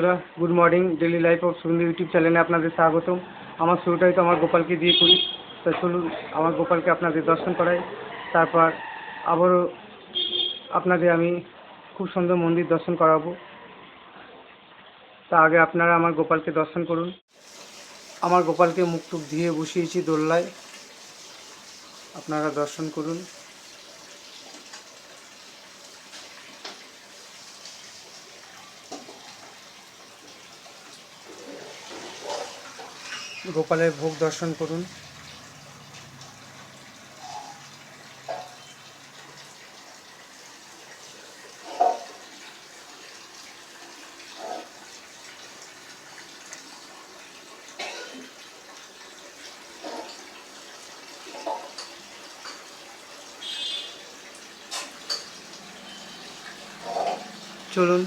বন্ধুরা good morning daily life of Sundar YouTube চ্যানেলে আপনাদের স্বাগতম। আমার শুরুটাই তো আমার গোপালকে দিয়ে করি। তা চলুন, আমার গোপালকে আপনাদের দর্শন করাই। তারপর আবারও আপনাদের আমি খুব সুন্দর মন্দির দর্শন করাবো। তা আগে আপনারা আমার গোপালকে দর্শন করুন। আমার গোপালকে মুখ টুক ধুয়ে বসিয়েছি দোল্লায় আপনারা দর্শন করুন। গোপালের ভোগ দর্শন করুন। চলুন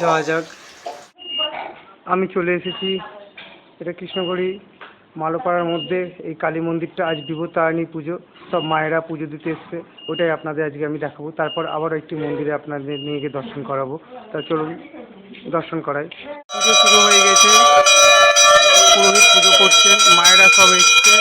যাওয়া যাক। আমি চলে এসেছি এটা কৃষ্ণগড়ি মালোপাড়ার মধ্যে এই কালী মন্দিরটা আজ বিভূতারিণী পুজো। সব মায়েরা পুজো দিতে এসছে। ওটাই আপনাদের আজকে আমি দেখাবো। তারপর আবারও একটি মন্দিরে আপনাদের নিয়ে গিয়ে দর্শন করাবো। তা চলুন, দর্শন করাই। পুজো শুরু হয়ে গেছে। পুরোহিত পুজো করছেন, মায়েরা সব এসছে।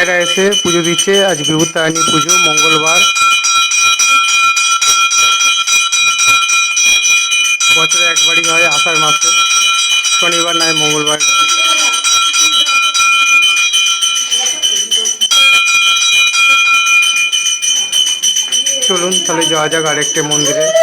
মায়েরা এসে পুজো দিচ্ছে। আজ বিভূতারিণী পুজো, মঙ্গলবার। বছরে একবারই হয় আষাঢ় মাসে। শনিবার নয়, মঙ্গলবার। চলুন, তাহলে যাওয়া যাক আরেকটা মন্দিরে।